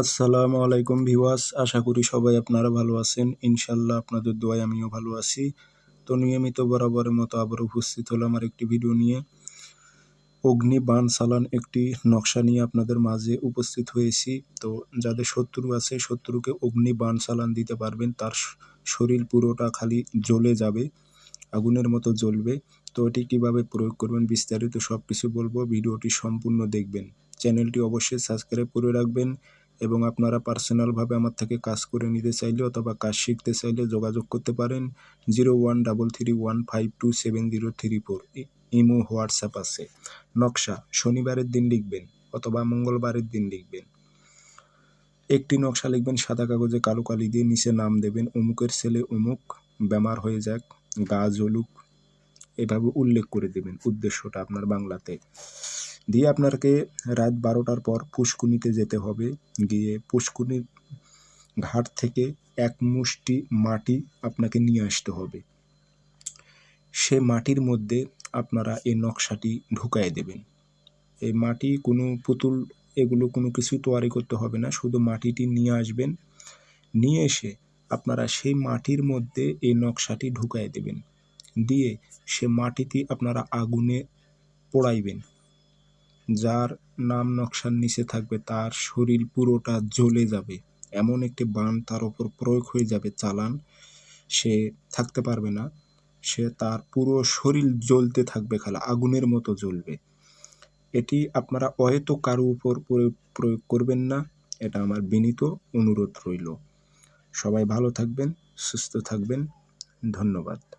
আসসালামু আলাইকুম ভিওয়াস আশা করি সবাই আপনারা ভালো আছেন। ইনশাল্লাহ আপনাদের দোয়ায় আমিও ভালো আছি। তো নিয়মিত বরাবরের মতো আবার উপস্থিত হলাম আমার একটি ভিডিও নিয়ে। অগ্নি বান সালান একটি নকশা নিয়ে আপনাদের মাঝে উপস্থিত হয়েছি। তো যাদের শত্রু আছে, শত্রুকে অগ্নি বান সালান দিতে পারবেন, তার শরীর পুরোটা খালি জ্বলে যাবে, আগুনের মতো জ্বলবে। তো এটি কীভাবে প্রয়োগ করবেন বিস্তারিত সব কিছু বলব, ভিডিওটি সম্পূর্ণ দেখবেন। চ্যানেলটি অবশ্যই সাবস্ক্রাইব করে রাখবেন। এবং আপনারা পার্সোনালভাবে আমার থেকে কাজ করে নিতে চাইলে অথবা কাজ শিখতে চাইলে যোগাযোগ করতে পারেন zero one double three one five two seven zero three four imo, WhatsApp আছে। নকশা, শনিবারের দিন লিখবেন অথবা মঙ্গলবারের দিন লিখবেন। একটি নকশা লিখবেন, সাদা কাগজে কালো কালি দিয়ে নিচে নাম দেবেন, অমুকের ছেলে অমুক, বেমার হয়ে যাক, গা জ্বলুক এভাবে উল্লেখ করে দেবেন উদ্দেশ্যটা আপনার বাংলাতে। দিয়ে আপনাকে রাত বারোটার পর পুষ্কুনিতে যেতে হবে। গিয়ে পুষ্কুনির ঘাট থেকে এক মুষ্টি মাটি আপনাকে নিয়ে আসতে হবে। সে মাটির মধ্যে আপনারা এই নকশাটি ঢুকাই দেবেন। এই মাটি কোনো পুতুল, এগুলো কোনো কিছু তৈরি করতে হবে না, শুধু মাটিটি নিয়ে আসবেন। নিয়ে এসে আপনারা সেই মাটির মধ্যে এই নকশাটি ঢুকাই দেবেন। দিয়ে সে মাটিটি আপনারা আগুনে পোড়াইবেন। যার নাম নকশার নিচে থাকবে, তার শরীর পুরোটা জ্বলে যাবে। এমন একটি বান তার ওপর প্রয়োগ হয়ে যাবে, চালান সে থাকতে পারবে না। সে তার পুরো শরীর জ্বলতে থাকবে, খালা আগুনের মতো জ্বলবে। এটি আপনারা হয়তো কারও উপর প্রয়োগ করবেন না। এটা আমার বিনীত অনুরোধ রইল। সবাই ভালো থাকবেন, সুস্থ থাকবেন। ধন্যবাদ।